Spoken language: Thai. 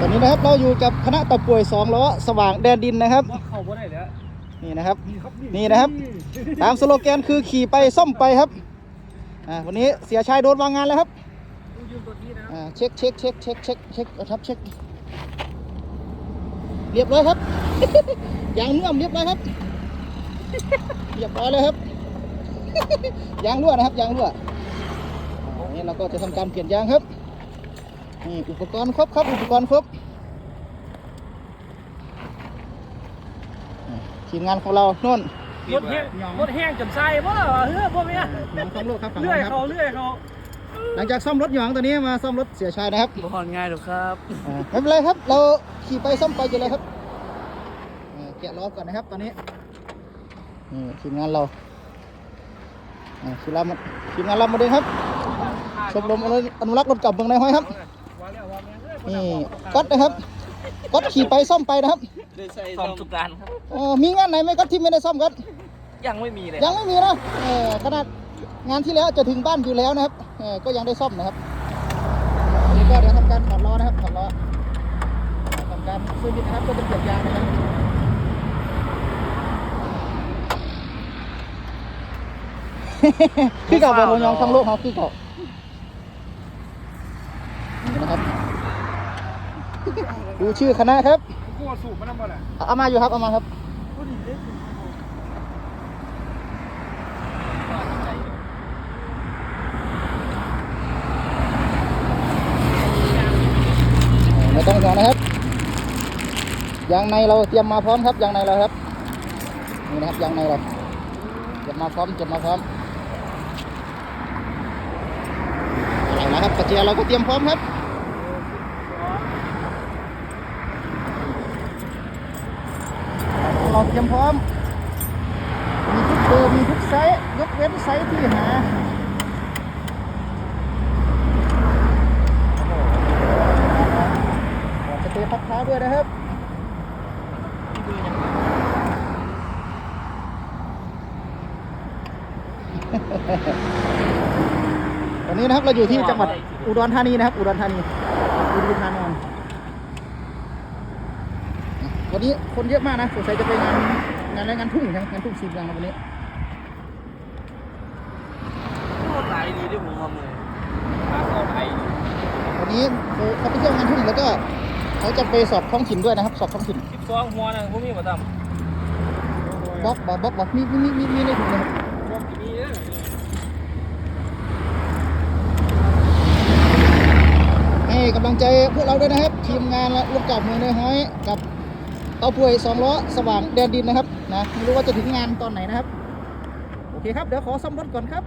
ตอนนี้นะครับเราอยู่กับคณะตะป่วยสองล้อสว่างแดนดินนะครับว่าเข้าบ่ได้แล้วนี่นะครับ นี่ครับนี่นะครับ ตามสโลแกนคือขี่ไปซ่อมไปครับอ่าวันนี้เสียชายโดนวางงานแล้วครับดูยืมตัวนี้นะครับอ่าเช็คเช็คเช็คเช็คเช็คเช็คเอาครับเช็คเรียบร้อยครับยางน่วมเรียบร้อยครับเรียบร้อยเลยครับยางรั่วนะครับยางรั่วอ่านี่เราก็จะทำการเปลี่ยนยางครับนี่ อุปกรณ์ครบครับ อุปกรณ์ครบอ่าทีมงานของเราโน่นรถแห้งรถแห้งจนใส่บ่ล่ะเฮ้ยบ่แม่หนองสองลูกครับฝั่งเลื่อยนู้นคเขารับเลื่อยเขาหลังจากซ่อมรถหยองตัวนี้มาซ่อมรถเสียชายนะครับบ่ฮอนง่ายหรอกครับอ่าไม่เป็นไรครับ เราขี่ไปซ่อมไปอยู่เลยครับอ่าแกะล้อก่อนนะครับตอนนี้นี่ทีมงานเราอ่าทีมเรามาทีมงานเรามาดูครับชมรมอนุอนุรักษ์รถเกับเมืองในห้อยครับ ว่าแล้วว่าแม่เอ้ยนี่ก๊อตนะครับก๊อตขี่ไปซ่อมไปนะครับซ่อมทุกร้านครับเอ่อมีงานไหนไหมก๊อตที่ไม่ได้ซ่อมก๊อตยังไม่มีเลยยังไม่มีนะเออขนาดงานที่แล้วจะถึงบ้านอยู่แล้วนะครับเออก็ยังได้ซ่อมนะครับอันนี้ก็เดี๋ยวทำการถอดล้อนะครับถอดล้อทำการซื้อมิดนะครับก็จะเปลี่ยนยางนะครับคือเก่าบอลยองทั้งโลกเขาคือเก่านี่นะครับ ดูชื่อคณะครับกูว่าสูบมันนำบ่ล่ะเอาเอามาอยู่ครับเอามาครับไม่ต้องห่วงนะครับยางในเราเตรียมมาพร้อมครับยางในเราครับนี่นะครับยางในเราเตรียมมาพร้อมเตรียมมาพร้อมอะไรนะครับกระเจียเราก็เตรียมพร้อมครับ เราเตรียมพร้อม มีทุกเบอร์มีทุกไซส์ยกเว้นไซส์ที่หาขอสเตย์พักเท้าด้วยนะครับตอนนี้นะครับเราอยู่ที่จังหวัดอุดรธานีนะครับ อุดรธานีอุดรธานี วันนี้คนเยอะมากนะสงสัยจะไปงานงานอะไรงานทุ่งใช่ไหมงานทุ่งสีเมืองนะวันนี้โคตรหลายดีที่ผมมามือมาเข้าไทยวันนี้เขาเขาไปเที่ยวงานทุ่งแล้วก็เขาจะไปสอบท้องถิ่นด้วยนะครับ สอบท้องถิ่น12หัวนะบ่มีบ่ตำบล็อกบล็อกบล็อกบล็อกมีมีมีมีมีในถุงนะครับบ่มีเด้อให้กำลังใจพวกเราด้วยนะครับ ทีมงานและลูกกับมือในห้อยกับ เตาป่วยสองล้อสว่างแดนดินนะครับนะไม่รู้ว่าจะถึงงานตอนไหนนะครับ โอเคครับ เดี๋ยวขอซ่อมรถก่อนครับ